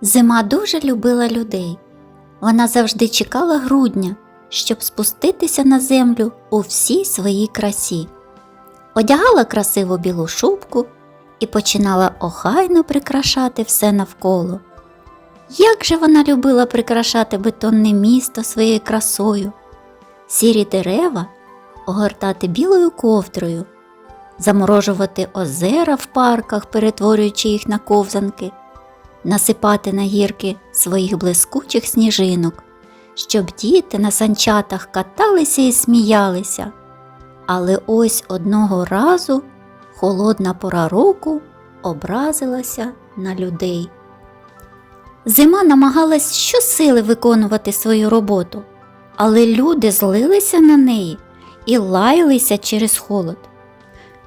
Зима дуже любила людей. Вона завжди чекала грудня, щоб спуститися на землю у всій своїй красі. Одягала красиву білу шубку і починала охайно прикрашати все навколо. Як же вона любила прикрашати бетонне місто своєю красою, сірі дерева огортати білою ковдрою, заморожувати озера в парках, перетворюючи їх на ковзанки, насипати на гірки своїх блискучих сніжинок, щоб діти на санчатах каталися і сміялися. Але ось одного разу холодна пора року образилася на людей. Зима намагалась щосили виконувати свою роботу, але люди злилися на неї і лаялися через холод.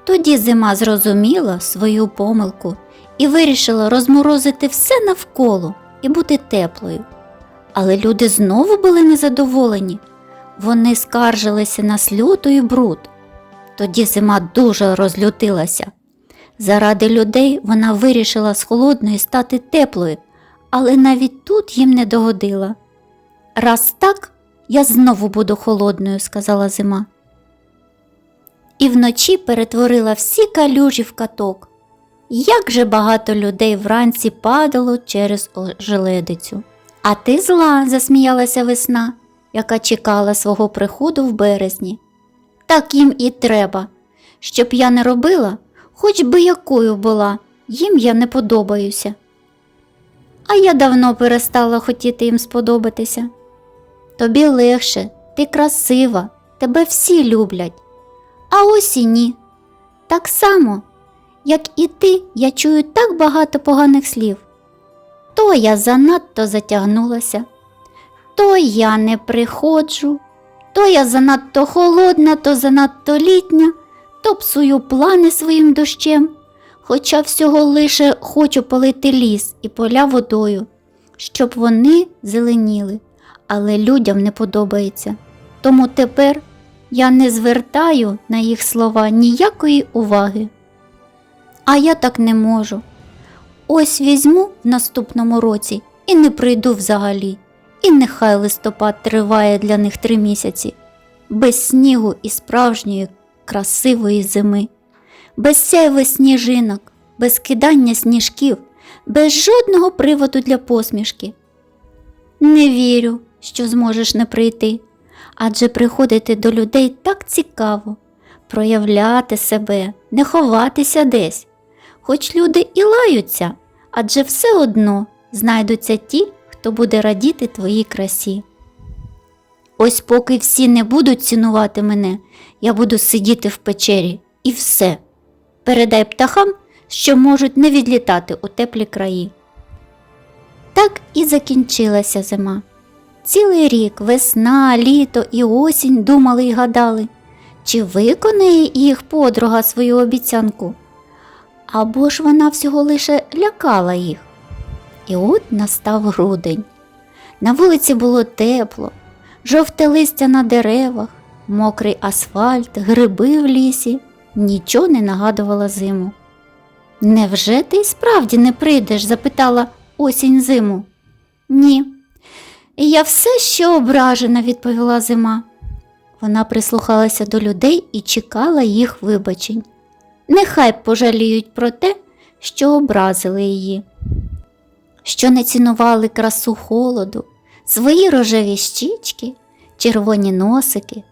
Тоді зима зрозуміла свою помилку і вирішила розморозити все навколо і бути теплою. Але люди знову були незадоволені. Вони скаржилися на сльоту і бруд. Тоді зима дуже розлютилася. Заради людей вона вирішила з холодної стати теплою, але навіть тут їм не догодила. Раз так, я знову буду холодною, сказала зима. І вночі перетворила всі калюжі в каток. Як же багато людей вранці падало через ожеледицю. А ти зла, засміялася весна, яка чекала свого приходу в березні. Так їм і треба. Щоб я не робила, хоч би якою була, їм я не подобаюся. А я давно перестала хотіти їм сподобатися. Тобі легше, ти красива, тебе всі люблять. А ось і ні. Так само, як і ти, я чую так багато поганих слів. То я занадто затягнулася, то я не приходжу, то я занадто холодна, то занадто літня, то псую плани своїм дощем, хоча всього лише хочу полити ліс і поля водою, щоб вони зеленіли, але людям не подобається. Тому тепер я не звертаю на їх слова ніякої уваги. А я так не можу. Ось візьму в наступному році і не прийду взагалі. І нехай листопад триває для них три місяці, без снігу і справжньої красивої зими, без сяйви сніжинок, без кидання сніжків, без жодного приводу для посмішки. Не вірю, що зможеш не прийти, адже приходити до людей так цікаво, проявляти себе, не ховатися десь. Хоч люди і лаються, адже все одно знайдуться ті, хто буде радіти твоїй красі. Ось поки всі не будуть цінувати мене, я буду сидіти в печері і все. Передай птахам, що можуть не відлітати у теплі краї. Так і закінчилася зима. Цілий рік весна, літо і осінь думали й гадали, чи виконає їх подруга свою обіцянку, або ж вона всього лише лякала їх. І от настав грудень. На вулиці було тепло, жовте листя на деревах, мокрий асфальт, гриби в лісі, нічого не нагадувала зиму. Невже ти справді не прийдеш? запитала осінь зиму. Ні. Я все ще ображена, відповіла зима. Вона прислухалася до людей і чекала їх вибачень. Нехай пожаліють про те, що образили її, що не цінували красу холоду, свої рожеві щічки, червоні носики.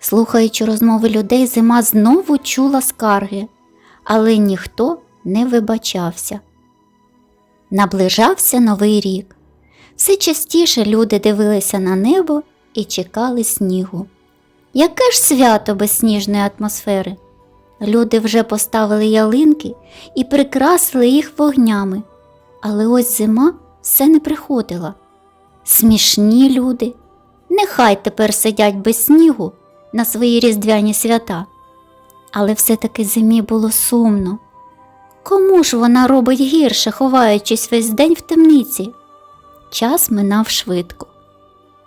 Слухаючи розмови людей, зима знову чула скарги, але ніхто не вибачався. Наближався новий рік. Все частіше люди дивилися на небо і чекали снігу. Яке ж свято без сніжної атмосфери? Люди вже поставили ялинки і прикрасили їх вогнями, але ось зима все не приходила. Смішні люди, нехай тепер сидять без снігу на свої різдвяні свята. Але все-таки зимі було сумно. Кому ж вона робить гірше, ховаючись весь день в темниці? Час минав швидко.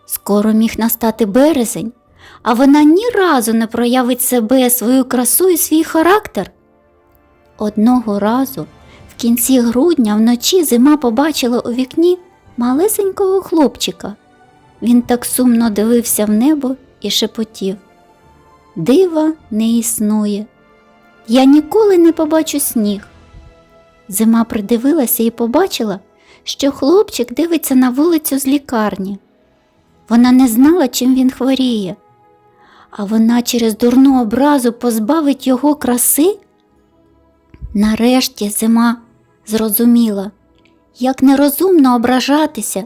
Скоро міг настати березень, а вона ні разу не проявить себе, свою красу і свій характер. Одного разу в кінці грудня вночі зима побачила у вікні малесенького хлопчика. Він так сумно дивився в небо і шепотів. Дива не існує. Я ніколи не побачу сніг. Зима придивилася і побачила, що хлопчик дивиться на вулицю з лікарні. Вона не знала, чим він хворіє, а вона через дурну образу позбавить його краси. Нарешті зима зрозуміла, як нерозумно ображатися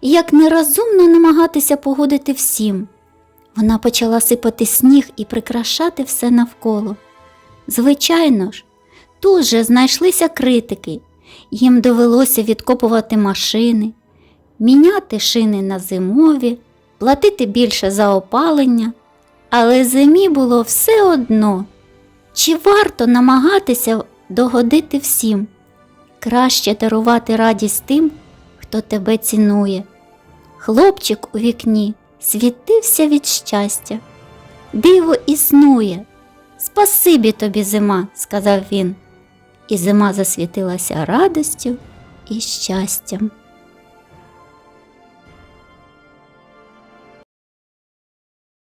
і як нерозумно намагатися погодити всім. Вона почала сипати сніг і прикрашати все навколо. Звичайно ж, тут же знайшлися критики, їм довелося відкопувати машини, міняти шини на зимові, платити більше за опалення, але зимі було все одно. Чи варто намагатися догодити всім? Краще дарувати радість тим, хто тебе цінує. Хлопчик у вікні світився від щастя. Диво існує. Спасибі тобі, зима, сказав він. І зима засвітилася радістю і щастям.